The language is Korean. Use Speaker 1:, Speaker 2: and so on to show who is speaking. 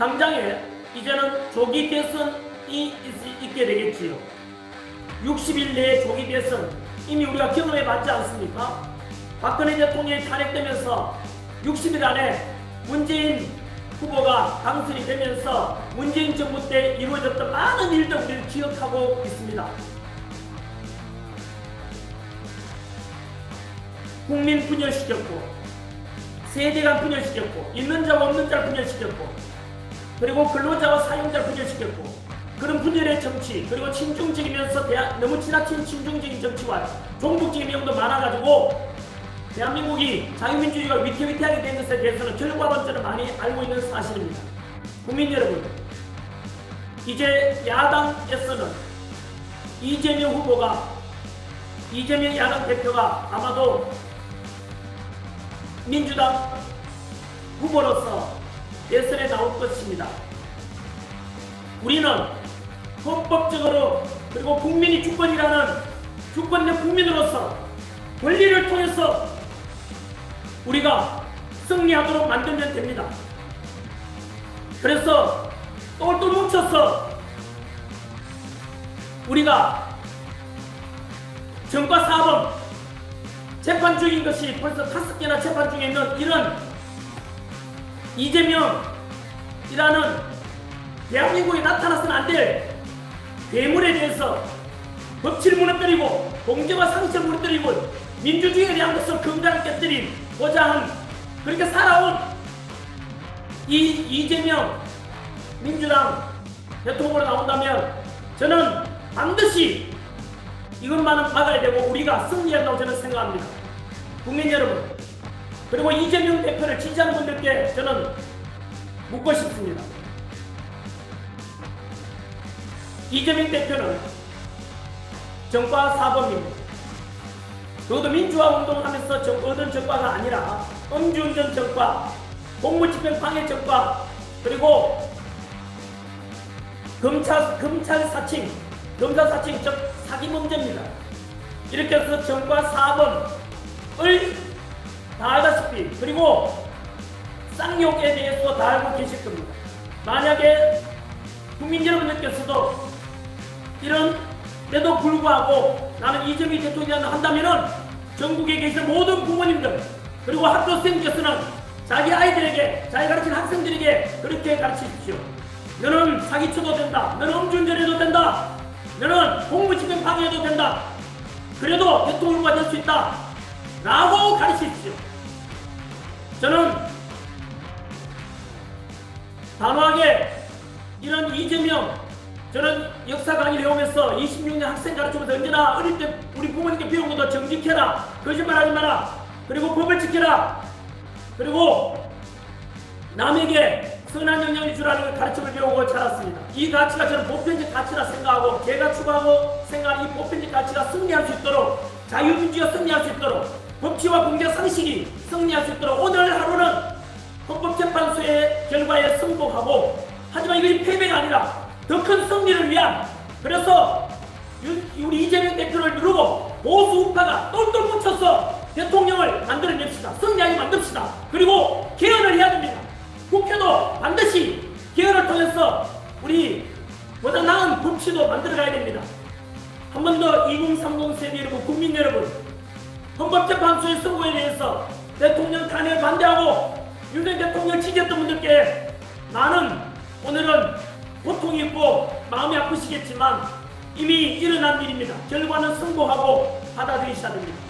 Speaker 1: 당장에 이제는 조기 대선이 있- 있게 되겠지요. 60일 내에 조기 대선 이미 우리가 경험해 봤지 않습니까? 박근혜 대통령이 탄핵되면서 60일 안에 문재인 후보가 당선이 되면서 문재인 정부 때 이루어졌던 많은 일들 우리는 기억하고 있습니다. 국민 분열시켰고 세대 간 분열시켰고 있는 자와 없는 자를 분열시켰고 그리고 근로자와 사용자를 분열시켰고 그런 분열의 정치 그리고 친중적이면서 대한, 너무 지나친 친중적인 정치와 종북적인 내용도 많아가지고 대한민국이 자유민주주의가 위태위태하게 된 것에 대해서는 결과론적으로 많이 알고 있는 사실입니다. 국민 여러분 이제 야당에서는 이재명 후보가 이재명 야당 대표가 아마도 민주당 후보로서 예선에 나올 것입니다. 우리는 헌법적으로 그리고 국민이 주권이라는 주권의 국민으로서 권리를 통해서 우리가 승리하도록 만들면 됩니다. 그래서 똘똘 뭉쳐서 우리가 정과 사범 재판 중인 것이 벌써 다섯 개나 재판 중에 있는 이런 이재명이라는 대한민국에 나타나서는 안 될 괴물에 대해서 법치를 무너뜨리고 공정과 상식을 무너뜨리고 민주주의에 대한 것을 금단을 깨뜨린 보장은 그렇게 살아온 이 이재명 민주당 대통령으로 나온다면 저는 반드시 이것만은 막아야 되고 우리가 승리한다고 저는 생각합니다. 국민 여러분 그리고 이재명 대표를 지지하는 분들께 저는 묻고 싶습니다. 이재명 대표는 정과 사범입니다. 그것도 민주화 운동을 하면서 정, 얻은 정과가 아니라 음주운전 정과, 공무집행 방해 정과, 그리고 검찰, 검찰 사칭, 검사 사칭, 즉 사기 문제입니다. 이렇게 해서 정과 사범을 그리고 쌍욕에 대해서 다 알고 계실 겁니다. 만약에 국민 여러분들께서도 이런 데도 불구하고 나는 이재명 대통령을 한다면은 전국에 계신 모든 부모님들 그리고 학교생께서는 자기 아이들에게 자기 가르치는 학생들에게 그렇게 가르치십시오. 너는 사기쳐도 된다. 너는 음주운전해도 된다. 너는 공무집행 방해해도 된다. 그래도 대통령과 될 수 있다. 라고 가르치십시오. 저는 단호하게 이런 이재명 저는 역사 강의를 해오면서 26년 학생 가르치면서 언제나 어릴 때 우리 부모님께 배운 것도 정직해라 거짓말하지 마라 그리고 법을 지켜라 그리고 남에게 선한 영향을 주라는 걸 가르침을 배우고 자랐습니다. 이 가치가 저는 보편적 가치라 생각하고 제가 추구하고 생각하는 이 보편적 가치가 승리할 수 있도록 자유민주가 승리할 수 있도록 법치와 공개 상식이 승리할 수 있도록 오늘 하루는 헌법재판소의 결과에 승복하고 하지만 이것이 패배가 아니라 더 큰 승리를 위한 그래서 유- 우리 이재명 대표를 누르고 보수 우파가 똘똘 뭉쳐서 대통령을 만들어냅시다. 승리하게 만듭시다. 그리고 개헌을 해야 됩니다. 국회도 반드시 개헌을 통해서 우리 보다 나은 법치도 만들어가야 됩니다. 한 번 더 2030 세대 여러분, 국민 여러분, 헌법재판소의 선고에 대해서 대통령 탄핵을 반대하고 윤석열 대통령 지지했던 분들께 많은 오늘은 고통이 있고 마음이 아프시겠지만 이미 일어난 일입니다. 결과는 승복하고 받아들이셔야 됩니다.